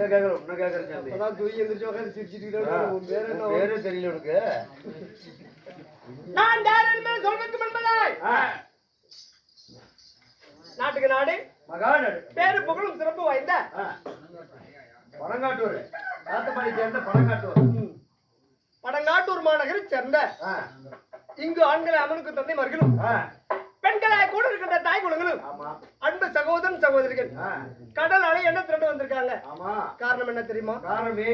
கேக்குற? உன்ன கேக்குற சாமி. அதான் தூக்கி எந்திரிச்சு உட்கார்ந்து சிரிச்சிட்டு ஆ, இருக்காரு. உன் பேர் உன் என்ன பேரே தெரியல உனக்கு. நான் யார் என்பதை ஆ, நாட்டுக்கு நாடு மகாநாடு. பேரு புகழும் சிறப்பு வாய்ந்த ஆ, பனங்காட்டூர். காத்தமணி சேர்ந்த பனங்காட்டூர். படங்காட்டூர் மாநகரைச் சேர்ந்த இங்கு ஆண்களை அமனுக்கு தந்தை மர்களும் ஆ, பெண்களாய் கூட இருக்கின்ற தாய் குலங்களும் சகோதரன் சகோதரிகள். கடல் அலை என்ன திரண்டு வந்திருக்காங்க? ஆமா. காரணம் என்ன தெரியுமா? காரணமே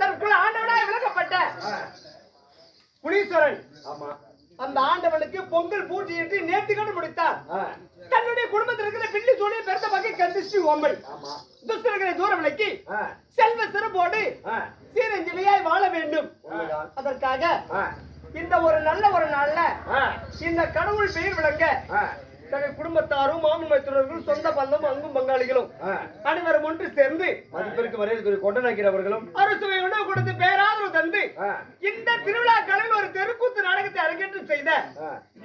தற்குள்ள ஆண்டவனாய் விளக்கப்பட்ட புனீஸ்வரன். ஆமா. அந்த ஆண்டவனுக்கு பொங்கல் பூஜையிட்டு நேர்த்திக்கடன் முடித்தார். ஆ, தன்னுடைய குடும்பத்தில் இருக்கிற பில்லி சோழிய பெருத்த வகை கந்திஷ்டி ஓம்பல். துஷ்டர்களை தூர விலக்கி ஆ, செல்வ சிறப்போடு சீரஞ்சிலையாய் வாழ வேண்டும். அதற்காக இந்த ஒரு நல்ல ஒரு நாள்ல இந்த கடவுள் பெயர் விளங்க தங்கள் குடும்பத்தாரும் மாமன் சொந்த பந்தம் அங்கும் பங்காளிகளும். அனைவரும் ஒன்று சேர்ந்து மதிப்பிற்கு மரியாதைக்குரிய கொண்டனாக்கிற அவர்களும் அறுசுவை உணவு கொடுத்து பேராதரவு தந்து இந்த திருவிழாக்களில் ஒரு தெருக்கூத்து நாடகத்தை அரங்கேற்றம் செய்த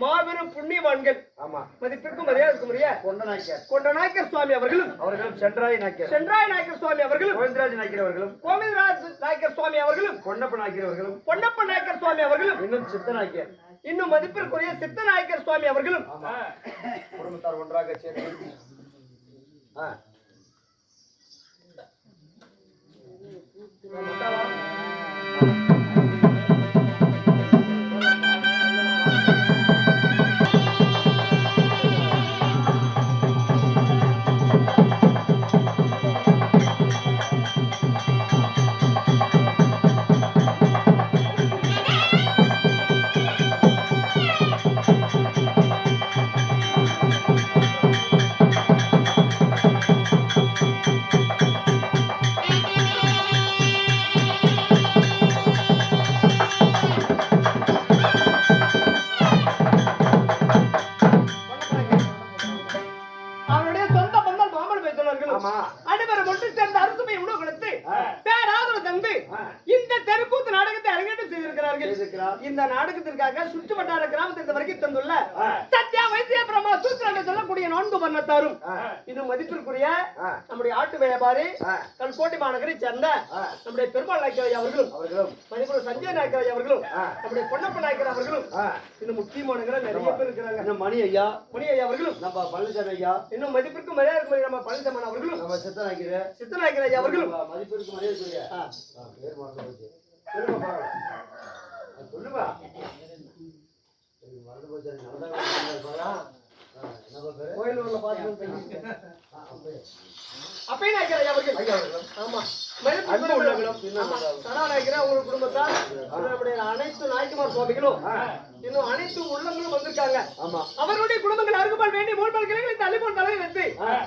மாபெரும் புண்ணியவான்கள். ஆமா. மதிப்பிற்கும் மரியாதைக்கும் உரிய கொண்டனாக்கியர் கொண்ட நாயக்கர் சுவாமி அவர்களும். அவர்களும் சென்றாய் நாக்கியர் சென்றாய் நாயக்கர் சுவாமி அவர்களும். கோவிந்தராஜ் நாக்கியர் அவர்களும். கோவிந்தராஜ் நாயக்கர் சுவாமி அவர்களும். பொன்னப்ப நாக்கியர் அவர்களும். பொன்னப்ப நாயக்கர் சுவாமி அவர்களும். இன்னும் சித்த நாக்கியர் இன்னும் மதிப்பிற்குரிய சித்த நாயக்கர் சுவாமி அவர்களும். குடும்பத்தார் ஒன்றாக சேர்ந்து. ஆ. சுற்று நாயக்கராய் அவர்களும் அவர்களும். மதிப்புள்ள சஞ்சய் நாயக்கராய் அவர்களும். நம்முடைய பொன்னப்ப நாயக்கர் அவர்களும். இன்னும் முக்கியமானவங்க நிறைய பேர் இருக்கிறாங்க. இன்னும் மணி ஐயா. மணி ஐயா அவர்களும் நம்ம பழனிசாமி ஐயா. இன்னும் மதிப்பிற்கு மரியாதை நம்ம பழனிசாமன் அவர்களும் நம்ம சித்தன் ஆகிற சித்தநாயக்கர் ஐயா அவர்களும். மதிப்பிற்கு மரியாதை சொல்லுப்பா சரி, மறந்து போச்சு. எனக்கு கோயிலூர்ல பார்த்து. அப்பயே நாயக்கர் அவர்கள். ஆமா. உங்க நம்முடைய அனைத்து நாயக்குமார் சுவாமிகளும் இன்னும் அனைத்து உள்ளங்களும் வந்திருக்காங்க. ஆமா. அவர்களுடைய குடும்பங்கள் அருகுபால் வேண்டி மூல்பால் கிளைகளை தலையில்.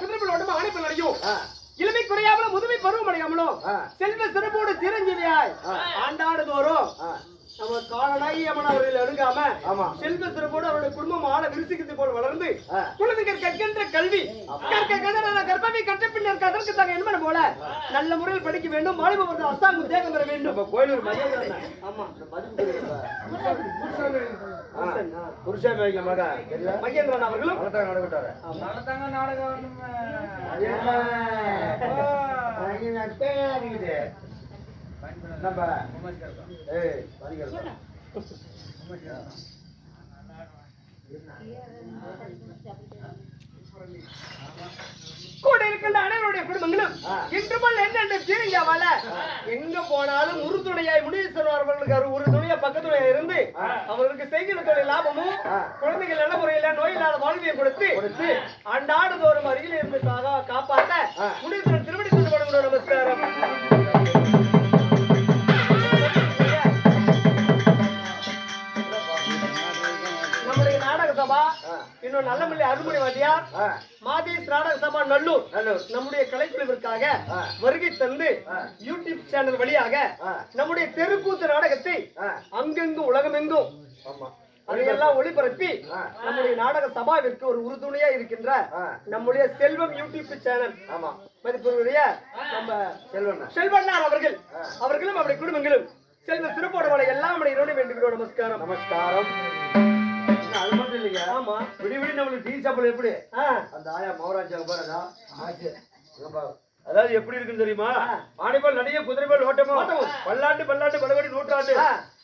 குதிரைகள் உடம்பு அணைப்பு நடையும் இளமை குறையாமலும் முதுமை பருவம் அடையாமலும். செல்வ சிறப்போடு சிரஞ்சீவியாய். ஆண்டாடு தோறும் நம்ம காலனாகி அம்மன் அவர்கள் அணுகாம ஆமா செல்வ சிறப்போடு அவருடைய குடும்பம் ஆள விரிசிக்கிறது போல் வளர்ந்து. குழந்தைகள் கற்கின்ற கல்வி கற்க கதற கர்ப்பமை கற்ற பின்னர் அதற்கு தாங்க என்பன போல நல்ல முறையில் படிக்க வேண்டும் மாணவ வந்து அஸ்தாங்க உத்தியோகம் பெற வேண்டும் நம்ம கோயிலூர் மரியாதை ஆமா. புருஷன் வைங்க மக மகேந்திரன் அவர்களும் நடத்தாங்க நடக்கட்டாரு நம்ம ஏய் கூட இருக்கின்ற அனைவருடைய குடும்பங்களும் ஆ. இன்று போல் என்னென்று தீரங்காவால எங்க போனாலும் உறுதுணையாய் முடிவு அவர்களுக்கு ஒரு உறுதுணையா பக்கத்துணையா இருந்து அவர்களுக்கு செய்கிற தொழில் லாபமும். குழந்தைகள் நல்ல முறையில நோயில்லாத வாழ்வியை கொடுத்து ஆண்டாடு தோறும் அருகில் இருந்து காப்பாற்ற. முடிவு திருவடி இன்னும் நல்லமல்லி அருள்மொழி வாத்தியார் மாதேஷ் நாடக சபா நல்லூர். நம்முடைய கலைக்குழுவிற்காக. வருகை தந்து. யூடியூப் சேனல் வழியாக. நம்முடைய தெருக்கூத்து நாடகத்தை அங்கெங்கும் உலகமெங்கும் ஆமா அதையெல்லாம் ஒளிபரப்பி. நம்முடைய நாடக சபாவிற்கு ஒரு உறுதுணையா இருக்கின்ற. நம்முடைய செல்வம் யூடியூப் சேனல் ஆமா மதிப்புடைய நம்ம செல்வண்ணா செல்வண்ணார் அவர்கள். அவர்களும் அவருடைய குடும்பங்களும் செல்வ சிறப்போட எல்லாம் நம்முடைய இரண்டு வேண்டுகிறோம் நமஸ்காரம் நமஸ்காரம் ஆமா. விடி விடி நம்மளுக்கு டீ சாப்பிட எப்படி? அந்த ஆயா மௌராஜா பாருடா. ஆச்சு. அதாவது எப்படி இருக்குன்னு தெரியுமா? ஆணிபால் நடிகை குதிரைபால் ஓட்டமும். பல்லாண்டு பல்லாண்டு பலவடி நூற்றாண்டு.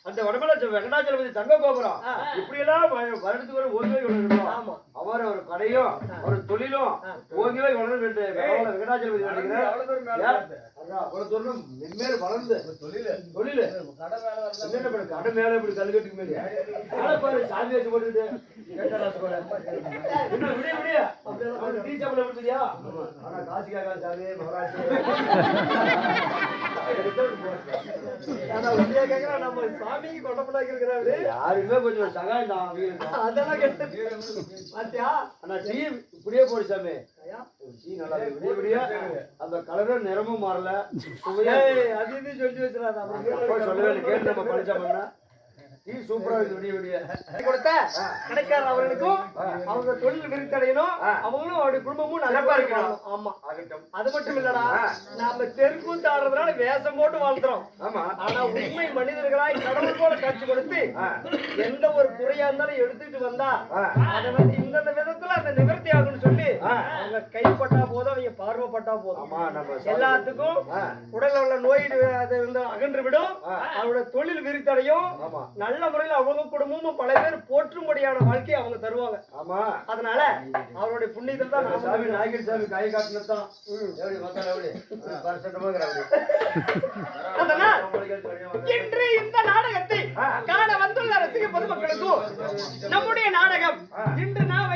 அந்த வடமலை வெங்கடாச்சலபதி தங்க கோபுரம். இப்படி எல்லாம் வருடத்துக்கு ஒரு ஓய்வை வளரணும் ஆமா. அவர் ஒரு கடையும் ஒரு தொழிலும் வெங்கடாச்சலபதி தூரம் மென்மேலும் வளர்ந்து? தொழில். தொழில். என்னென்ன பண்ணு, கடை மேல இப்படி கல் கட்டுக்கு மேலே பாரு சாமி வச்சு போட்டுட்டு விடிய விடிய டீ சாப்பிட விட்டுதியா ஆனா காசு கேட்காது சாமி மகராஜ். ஆனா உண்மையா கேக்குறேன் நம்ம சாமிக்கு கொண்டப்படாக்கி இருக்கிறாரு யாருமே கொஞ்சம் சகாயம் தான் அதெல்லாம் கெட்டு பாத்தியா? ஆனா டீ இப்படியே போடு சாமி. டீ நல்லா விடிய அந்த கலரும் நிறமும் மாறல. அது இது சொல்லி வச்சிடாத. சொல்லவே கேட்டு நம்ம படிச்சோம்னா டீ சூப்பரா இருக்கு விடிய விடிய கொடுத்த கடைக்காரர் அவர்களுக்கும் அவங்க தொழில் விரித்தடையணும். அவங்களும் அவருடைய குடும்பமும் நல்லா இருக்கணும். ஆமா அது மட்டும் இல்லடா. நாம தெருக்கூத்து ஆடுறதுனால வேஷம் போட்டு வாழ்த்துறோம் ஆமா ஆனா உண்மை மனிதர்களாய் கடவுள் போல காட்சி கொடுத்து. எந்த ஒரு குறையா இருந்தாலும் எடுத்துட்டு வந்தா. அதை வந்து இந்த விதத்துல அந்த நிவர்த்தி ஆகும்னு சொல்லி. அவங்க கைப்பட்டா போதும் அவங்க பார்வைப்பட்டா போதும். எல்லாத்துக்கும். உடல்ல உள்ள நோய் அது வந்து அகன்று விடும். அவரோட தொழில் விரித்தடையும். நல்ல முறையில் அவங்க குடும்பமும் பல பேர் போற்றும்படியான வாழ்க்கையை அவங்க தருவாங்க. ஆமா. அதனால அவருடைய புண்ணியத்தில் தான் நாம சாமி நாயகர் சாமி கை அதனால் அப்படி இன்று இந்த நாடகத்தை காண வந்துள்ள ரசிக பொதுமக்களுக்கும் நம்முடைய நாடகம் இன்று நான்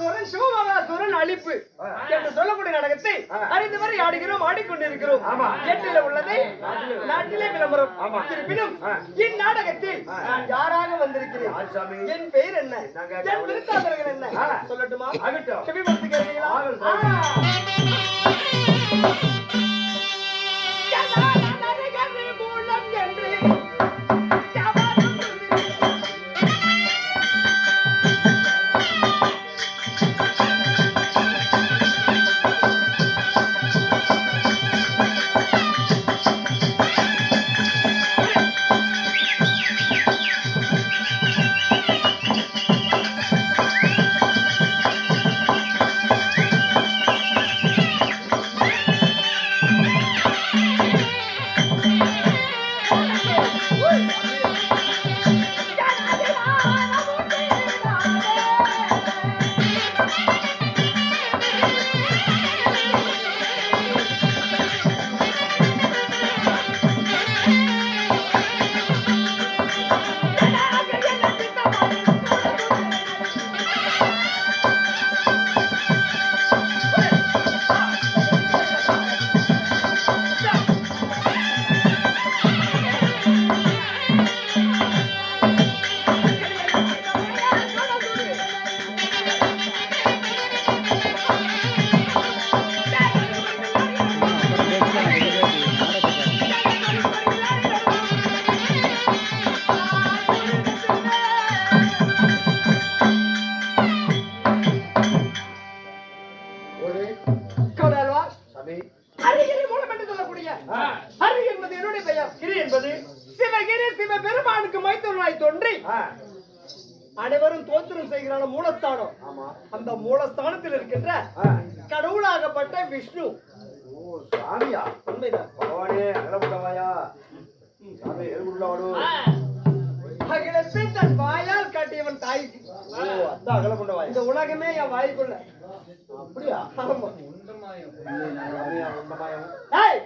ஹரிபகாசுரன் சிவபகாசுரன் அழிப்பு என்று சொல்லக்கூடிய நாடகத்தை அறிந்து வரை ஆடுகிறோம் ஆடிக்கொண்டிருக்கிறோம். எட்டில உள்ளதை நாட்டிலே. விளம்பரம். இருப்பினும் இந்நாடகத்தில் நான் யாராக வந்திருக்கிறேன்? என் பெயர் என்ன? என் விருத்தாந்தர்கள் என்ன. சொல்லட்டுமா? ஆகட்டும். செவிமடுத்து ஓ சாமியா? பகவானே அகலமுட்டவாயா சாமி அகிலத்தை தன் வாயால் காட்டியவன் தாய்க்கு ஓ அதான் இந்த உலகமே என் வாய்க்குள்ள. அப்படியா? ஆமா. சாமியா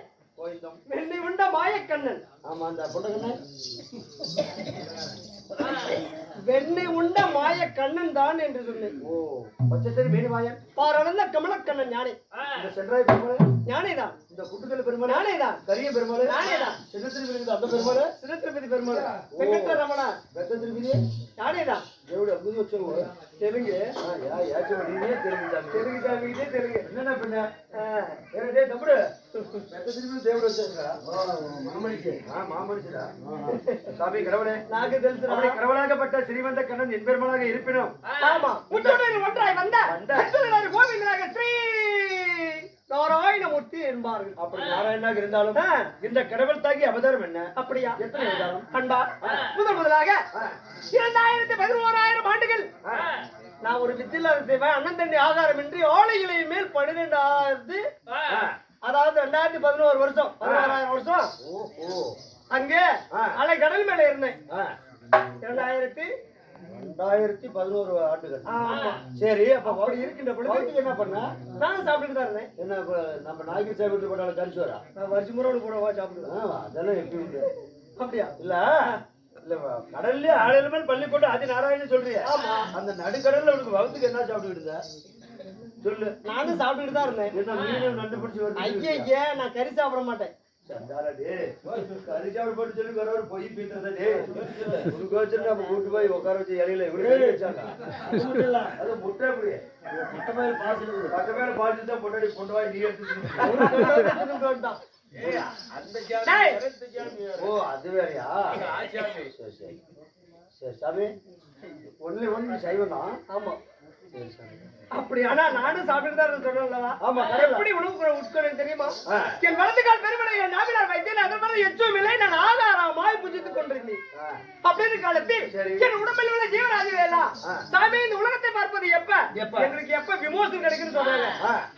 கண்ணன் உண்ட மாயக்கண்ணன். ஆமா அந்த புண்டகண்ணன் வெண்ணை உண்ட மாய கண்ணன் தான் என்று சொன்னேன். ஓ பச்சத்தறி மேடு மாயன். பாரளந்த கமலக்கண்ணன் ஞானே. இந்த சென்றாய் பெருமாள். ஞானேதான். இந்த குட்டுக்கல் பெருமாள். ஞானேதான். கரிய பெருமாள். ஞானேதான். சிறுத்திருப்பதி அந்த பெருமாள். சிறுத்திருப்பதி பெருமாள். வெங்கட்ட ரமணா வெங்கட திருப்பதி ஞானேதான். தேவடி அம்பது வச்சோம் தெலுங்கு. ஏச்சவடியே தெலுங்கு சாமி. தெலுங்கு சாமிக்கிட்டே தெலுங்கு. என்னடா பண்ண ஏடே தம்புடு. வெங்கட திருப்பதி தேவடி வச்சாங்களா மாமணிக்கு ஆ மாமணிக்குடா சாமி கடவுளே. நாக்கு தெரிஞ்சு கடவுளாகப்பட்ட ஸ்ரீமந்த கண்ணன் என் பெருமாளாக இருப்பினும் ஆமா உன்னுடன் ஒன்றாய் வந்த வந்த. அற்புதனார் கோவிந்தனாக ஸ்ரீ நாராயணமூர்த்தி என்பார்கள். அப்படி நாராயணனாக இருந்தாலும் இந்த கடவுள் தாங்கி அவதாரம் என்ன? அப்படியா? எத்தனை அவதாரம்? அன்பா முதல் முதலாக இரண்டாயிரத்தி பதினோராயிரம் ஆண்டுகள். நான் ஒரு வித்தில்லாத செய்வேன் அண்ணன் தண்ணி ஆகாரமின்றி ஓலைகளை மேல் பன்னிரெண்டாவது. அதாவது ரெண்டாயிரத்தி பதினோரு வருஷம் பதினோராயிரம் வருஷம். அங்கே. அலை கடல் மேல இருந்தேன். இரண்டாயிரத்தி ரெண்டாயிரத்தி பதினோரு ஆண்டுகள். சரி அப்ப அப்படி இருக்கின்ற பொழுது என்ன பண்ண? நானும் சாப்பிட்டுட்டு தான் இருந்தேன். என்ன நம்ம நாய்க்கு சாப்பிட்டு போட்டாலும் கழிச்சு வரா? நான் வருஷம் முறை கூட சாப்பிடுவேன் அதெல்லாம் எப்படி உண்டு? அப்படியா? இல்ல இல்ல கடல்ல ஆளுல மேல் பள்ளி போட்டு ஆதி நாராயணன் சொல்றிய. ஆமா. அந்த நடுக்கடல்ல உனக்கு வகுத்துக்கு என்ன சாப்பிட்டு இருந்த? சொல்லு. நானும் சாப்பிட்டுட்டு தான் இருந்தேன். என்ன நண்டு பிடிச்சி ஐயே நான் கறி சாப்பிட மாட்டேன். சண்டால டே. கறி சாப்பிட போட்டு சொல்லி வர ஒரு பொய் பீத்துறத டே. உனக்கு வச்சு நம்ம கூட்டு போய் உட்கார வச்சு இலையில இவரு கறி வச்சாங்க அது மட்டும் இல்ல அது முட்டை அப்படி முட்டை மேல பாய்ச்சி பட்ட மேல பாய்ச்சி தான் பொண்டாடி கொண்டு போய் நீ எடுத்து தின்னு. ஒரு கொண்டு வந்து தின்னுட்டு வந்துட்டான். டேய், ஓ அது வேறையா? சரி சரி. சரி சாமி. ஒன்லி ஒன் சைவம் தான். ஆமா. சரி சாமி அப்படி ஆனா நானும் சாப்பிட்டுட்டு தான் சொன்னேன்லவா? ஆமா. எப்படி உணவு உட்கொண்டேன் தெரியுமா. என் வலது கால் பெருமலை என் நாவினால் வைத்தேன் அதன் மேல எச்சும் இல்லை நான் ஆதாரமாய் புஜித்துக் கொண்டிருந்தேன் காலத்தில். என் உடம்பில் உள்ள ஆ. சாமி இந்த உலகத்தை பார்ப்பது எப்ப? எங்களுக்கு எப்ப விமோசனம் கிடைக்குன்னு.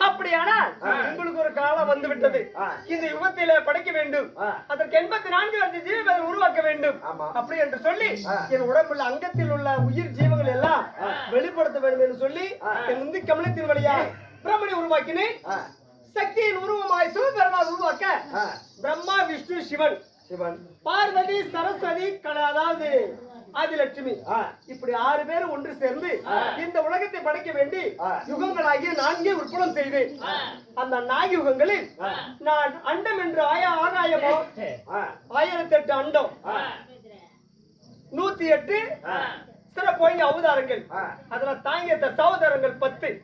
அப்படியானால் உங்களுக்கு ஒரு காலம் வந்து விட்டது. இந்த யுகத்தில படைக்க வேண்டும். அதற்கு எண்பத்தி நான்கு லட்சம் ஜீவங்களை உருவாக்க வேண்டும். அப்படி என்று சொல்லி. என் உடம்புல அங்கத்தில் உள்ள உயிர் ஜீவங்கள் எல்லாம் வெளிப்படுத்த வேண்டும் என்று சொல்லி என் முந்தி கமலத்தின் வழியா பிரம்மனை உருவாக்கினேன். சக்தியின் உருவமாய் சிவபெருமான் உருவாக்க. பிரம்மா விஷ்ணு சிவன் சிவன். பார்வதி சரஸ்வதி கல- அதாவது ஆதிலட்சுமி. இப்படி ஆறு பேர் ஒன்று சேர்ந்து இந்த உலகத்தை படைக்க வேண்டி. யுகங்களாகிய நான்கே உற்பலம் செய்தேன் அந்த நான்கு யுகங்களில் நான் அண்டம் என்று ஆயா ஆகாயமோ. ஆயிரத்தி எட்டு அண்டம். நூத்தி எட்டு ஆ. சிறப்பு அவதாரங்கள். அதுல தாங்கிய சகோதரங்கள் பத்து.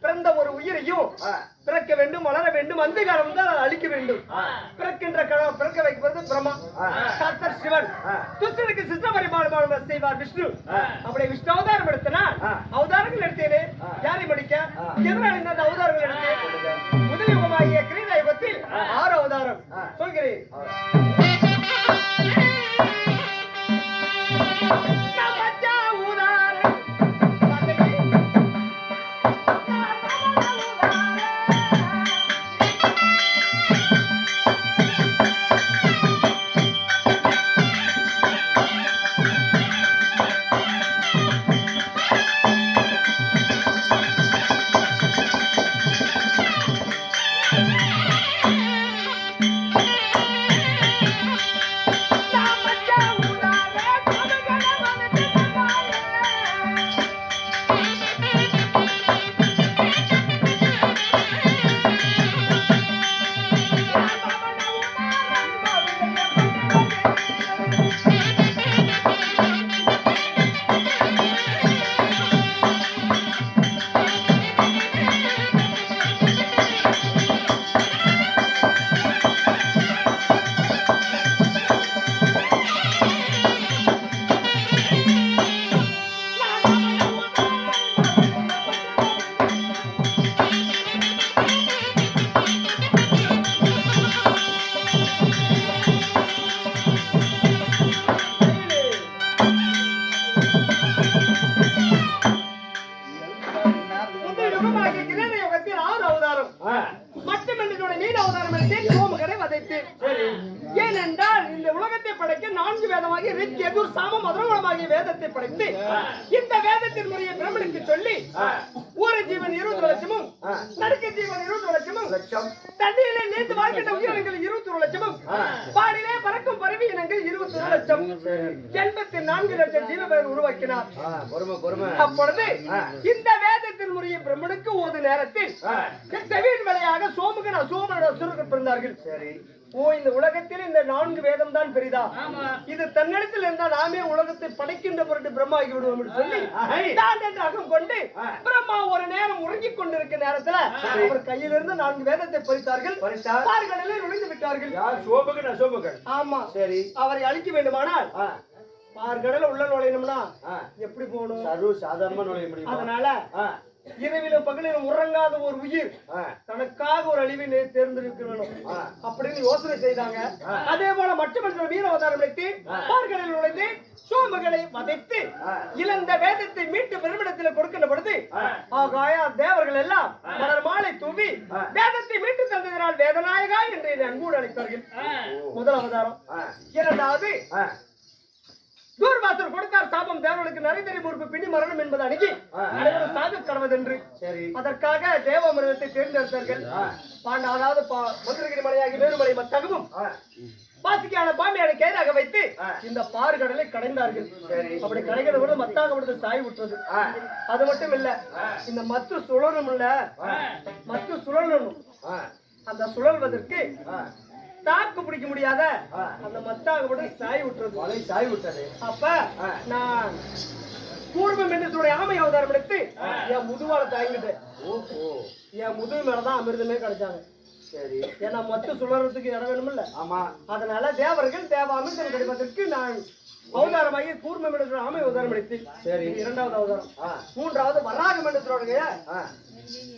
பிறந்த ஒரு உயிரையும். பிறக்க வேண்டும் வளர வேண்டும் அந்த காலம் அதை அழிக்க வேண்டும் பிறக்கின்ற கண- பிறக்க வைப்பது பிரம்மா ஆ. கர்த்தர் சிவன். துஷ்டனுக்கு சித்த பரிமாணம் செய்வார் விஷ்ணு. அப்படி விஷ்ணு அவதாரம் எடுத்தனால். அவதாரங்கள் எடுத்தேனே. யாரை முடிக்க. எதனால் இந்த அவதாரங்கள் எடுத்தேன் முதல் யுகமாகிய கிரீட யுகத்தில் ஆறு அவதாரம். சொல்கிறேன் நமச்ச எண்பத்தி நான்கு லட்சம் ஜீவபேர் உருவாக்கினார். அப்பொழுது இந்த வேதத்தின் முறையை பிரம்மனுக்கு ஓது நேரத்தில் செவியின் வழியாக சோமுகன் அசோமன் அசுரர்கள் பிறந்தார்கள் சரி. ஓ இந்த உலகத்தில் இந்த நான்கு வேதம் தான் பெரிதா இது தன்னிடத்தில் இருந்தால் நாமே உலகத்தை படைக்கின்ற பொருட்டு பிரம்மா ஆகி விடுவோம் என்று சொல்லி தான் என்று அகம் கொண்டு பிரம்மா ஒரு நேரம் உறங்கிக் கொண்டிருக்க நேரத்துல அவர் கையிலிருந்து நான்கு வேதத்தை பறித்தார்கள். பறித்தார். பார்களிலே நுழைந்து விட்டார்கள். சோபகன் அசோபகன். ஆமா. சரி. அவரை அழிக்க வேண்டுமானால் பார்கடல உள்ள நுழையணும்னா. எப்படி போகணும்? சர்வ சாதாரணமா நுழைய முடியுமா? அதனால இரவிலும் பகலிலும் உறங்காத ஒரு உயிர் தனக்காக ஒரு அழிவை தேர்ந்தெடுக்க வேணும். அப்படின்னு யோசனை செய்தாங்க. அதே போல மற்ற மற்ற வீர அவதாரம் எடுத்து பார்களில் நுழைந்து சோமகளை வதைத்து இழந்த வேதத்தை மீட்டு பெருமிடத்தில் கொடுக்கின்ற பொழுது ஆகாய தேவர்கள் எல்லாம் மலர் மாலை தூவி வேதத்தை மீட்டு தந்ததினால் வேதநாயகா என்று அன்போடு அழைத்தார்கள். முதல் அவதாரம். இரண்டாவது தூர்வாசர் கொடுத்தார் சாபம் தேவர்களுக்கு நரைதறி முறுப்பு பிணி மரணம் என்பது அணுகி அனைவரும் சாக கடவதென்று. அதற்காக தேவமிருகத்தை தேர்ந்தெடுத்தார்கள். பாண்ட அதாவது மதுரகிரி மலையாகி வேறுமலை மத்தகவும் பாசிக்கான பாம்பியான கைதாக வைத்து இந்த பாறு கடலை கடைந்தார்கள் அப்படி கடைகிற பொழுது மத்தாக விடுத்து சாய் விட்டுறது. அது மட்டும் இல்ல இந்த மத்து சுழலும் இல்ல. மத்து சுழலணும். ஆ, அந்த சுழல்வதற்கு. தாக்கு பிடிக்க முடியாத அந்த மத்தாக விட்டு சாய் விட்டுறது. மலை சாய் விட்டது. அப்ப நான் கூர்மம் என்று சொல்ற ஆமை அவதாரம் எடுத்து என் முதுவால தாங்கிட்டேன் என் முதுகு மேலதான் அமிர்தமே கிடைச்சாங்க. சரி. ஏன்னா மத்து சுழறதுக்கு இடம் வேணுமில்ல. ஆமா. அதனால தேவர்கள் தேவ அமிர்தம் கிடைப்பதற்கு நான் அவதாரமாகி கூர்மம் என்று ஆமை அவதாரம் எடுத்து சரி. இரண்டாவது அவதாரம். மூன்றாவது சொல்றாங்க ஆ,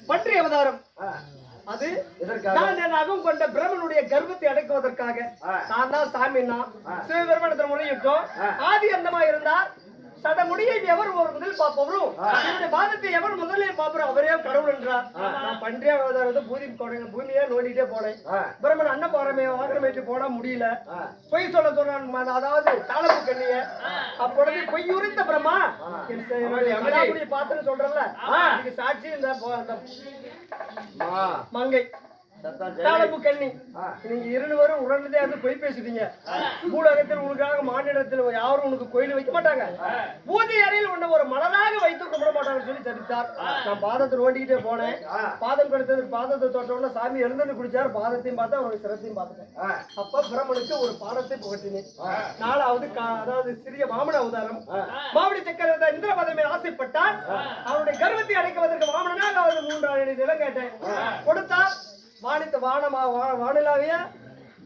பன்றி அவதாரம். அது எதற்காக? நான் என் அகம் கொண்ட பிரம்மனுடைய கர்ப்பத்தை அடக்குவதற்காக. நான் தான் சாமின்னா சிவபெருமானத்தில் முறையிட்டோம். ஆதி அந்தமா இருந்தார். தட முடியை எவர் ஒரு முதல் பார்ப்பவரும் என்னுடைய பாதத்தை எவர் முதலில் பார்ப்பவரும் அவரே கடவுள் என்றார். நான் பன்றியா அவதாரத்தை பூமி போனேன் பூமியே நோண்டிட்டே போனேன். பிரம்மன் அன்ன பாரமே ஆக்கிரமிட்டு போட முடியல. பொய் சொல்ல சொல்றான் அதாவது தாளப்பு கண்ணிய. அப்பொழுது பொய் உரித்த பிரம்மா சொல்றேன்ல? இதுக்கு சாட்சி இந்த மங்கை. கண்ணி. நீங்க இருவரும் உடனே வந்து பொய் பேசிட்டீங்க. பூலகத்தில் உனக்காக மாநிலத்தில் யாரும் உனக்கு கோயில் வைக்க மாட்டாங்க. பூஜை அறையில் உன்னை ஒரு மலராக வைத்து கும்பிட மாட்டாங்கன்னு சொல்லி தடுத்தார். நான் பாதத்தை ஓண்டிக்கிட்டே போனேன். பாதம் கிடைத்தது பாதத்தை தொட்ட உடனே சாமி எழுந்து குடிச்சார் பாதத்தையும் பார்த்தா அவருடைய சிரத்தையும் பார்த்துட்டேன். அப்ப பிரம்மனுக்கு ஒரு பாடத்தை புகட்டினேன். நாலாவது அதாவது சிறிய வாமன அவதாரம். மாவடி சக்கர இந்திர பதவி ஆசைப்பட்டால் அவருடைய கர்வத்தை அடைக்குவதற்கு வாமனாக அவர் மூன்றாவது நிலம் கேட்டேன். கொடுத்தார். வானித்த வானமா வானிலாவிய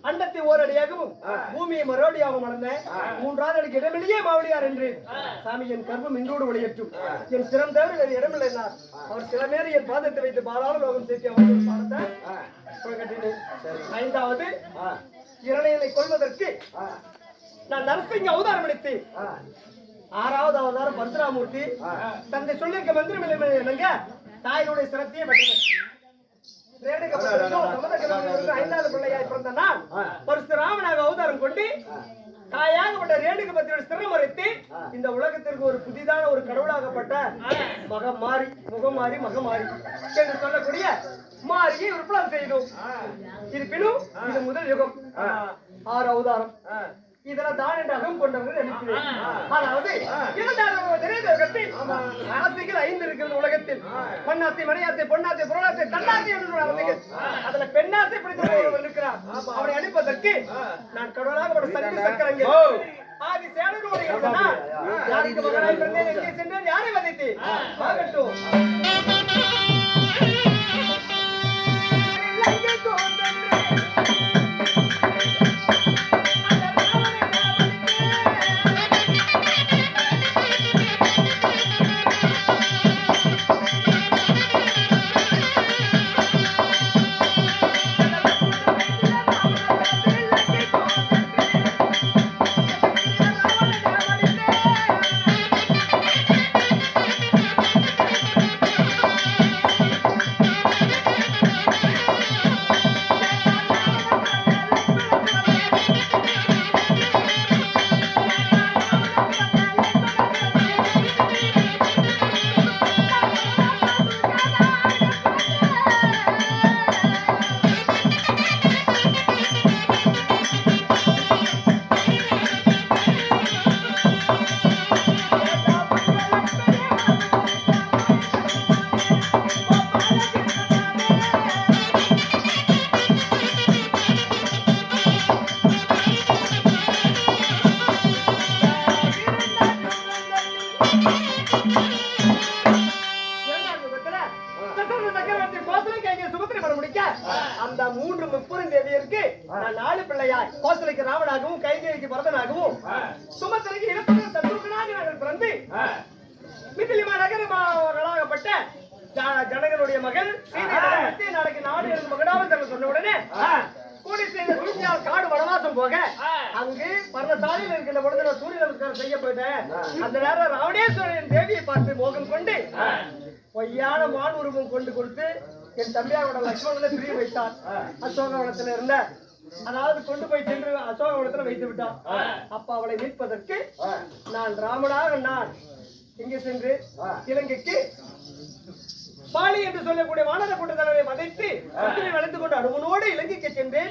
அண்டத்தை ஓரடியாகவும் பூமியை மறுபடியாகவும் வளர்ந்தேன் மூன்றாவது அடிக்கு இடமில்லையே மாவடியார் என்று. சாமி என் கர்ப்பம் இன்றோடு வெளியேற்றும். என் சிரம் தவிர வேறு இடமில்லை என்றார். அவர் சிலமேறி என் பாதத்தை வைத்து பாதாள லோகம் சேர்த்து அவர் பாடத்தை. ஐந்தாவது இரணையனை கொள்வதற்கு நான் நரசிங்க அவதாரம் எடுத்து. ஆறாவது அவதாரம் பரசுராமூர்த்தி தந்தை சொல்லியிருக்க மந்திரம் இல்லை என்னங்க தாயினுடைய சிரத்தையே சமதகலமும் ஐந்தாவது பிள்ளையாய் பிறந்த நான் பரசுராமனாக அவதாரம் கொண்டு தாயாகப்பட்ட ரேணுக பத்திரோட சிரம் மறைத்து இந்த உலகத்திற்கு ஒரு புதிதான ஒரு கடவுளாகப்பட்ட மகம் மாறி முகம் மாறி மகம் மாறி என்று சொல்லக்கூடிய மாறியை விற்பனம் செய்தோம். இருப்பினும் இது முதல் யுகம். ஆறு அவதாரம். இதெல்லாம் தான் என்று அகம் கொண்டவர்கள் நினைக்கிறேன். அதாவது ஆசைகள் ஐந்து இருக்கிறது உலகத்தில். மண்ணாசை மணியாசை பொன்னாசை புறநாசை தன்னாசை என்று ஆசைகள் அதுல பெண்ணாசை பிடித்த ஒருவர் இருக்கிறார். அவனை அனுப்பதற்கு நான் கடவுளாக ஒரு சக்தி சக்கரங்க ஆதி சேனரோடு இருந்தனா யாருக்கு மகனாய் பிறந்தேன் எங்கே சென்றேன்? யாரை வதைத்து ஆகட்டும் தசரத சக்கரவர்த்தி கோசலைக்கு அங்கே அந்த மூன்று முப்பெரும் தேவியருக்கு நான் நாலு பிள்ளையார் கோசலைக்கு ராமனாகவும் கைகேயிக்கு பரதனாகவும். சுமத்திரைக்கு இடப்பட்ட சத்ருகனாக நாங்கள் பிறந்து மிதிலிமா நகரமாகப்பட்ட ஜனகனுடைய மகள் நாளைக்கு நாடு எழுந்த மகனாவது சொன்ன உடனே கூலி செய்த குருஜியார் காடு வனவாசம் போக அங்கு பர்ணசாலையில் இருக்கின்ற பொழுது நான் சூரிய நமஸ்காரம் செய்ய போயிட்டேன். அந்த நேரம் ராவணேஸ்வரன் தேவியை பார்த்து மோகம் கொண்டு பொய்யான மான் உருவம் கொண்டு கொடுத்து என் தம்பியாரோட லட்சுமணனை பிரிய வைத்தார் அசோகவனத்துல இருந்த அதாவது கொண்டு போய் சென்று அசோகவனத்துல வைத்து விட்டான். அப்ப அவளை மீட்பதற்கு நான் ராமனாக நான் இங்கே சென்று இலங்கைக்கு பாலி என்று சொல்லக்கூடிய வானர கூட்டத்தலைவரை மதைத்து சுத்திரை வளைந்து கொண்டு அனுமனோடு இலங்கைக்கு சென்று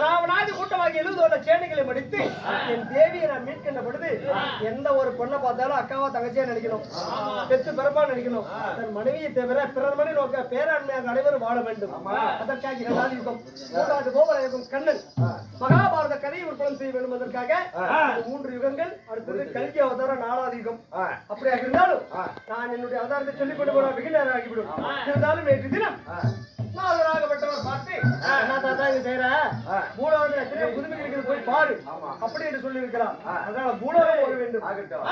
ராவணாதி கூட்டமாகி எழுபதோட சேனைகளை மடித்து என் தேவியை நான் மீட்கின்ற பொழுது எந்த ஒரு பொண்ணை பார்த்தாலும் அக்காவா தங்கச்சியா நினைக்கணும் பெத்து பிறப்பா நினைக்கணும் தன் மனைவியை தவிர பிறர் மணி நோக்க பேராண்மையாக அனைவரும் வாழ வேண்டும். அதற்காக இரண்டாவது யுகம் மூன்றாவது கோபுர யுகம் கண்ணன் மகாபாரத கதையை உற்பத்தி செய்ய வேண்டும் என்பதற்காக மூன்று யுகங்கள் அடுத்தது கல்கி அவதாரம் நாலாவது யுகம். அப்படியாக இருந்தாலும் நான் என்னுடைய அவதாரத்தை சொல்லிக் கொண்டு போன மிக நேரம் ஆகிவிடும். இருந்தாலும் நேற்று தினம் நாகராகப்பட்டவர் பார்த்து என்ன தாத்தா இது செய்யற பூலோகத்தில் எத்தனையோ புதுமை இருக்கிறது போய் பாரு. அப்படி என்று சொல்லி இருக்கிறார் அதனால பூலோகம் போக வேண்டும். ஆகட்டும்.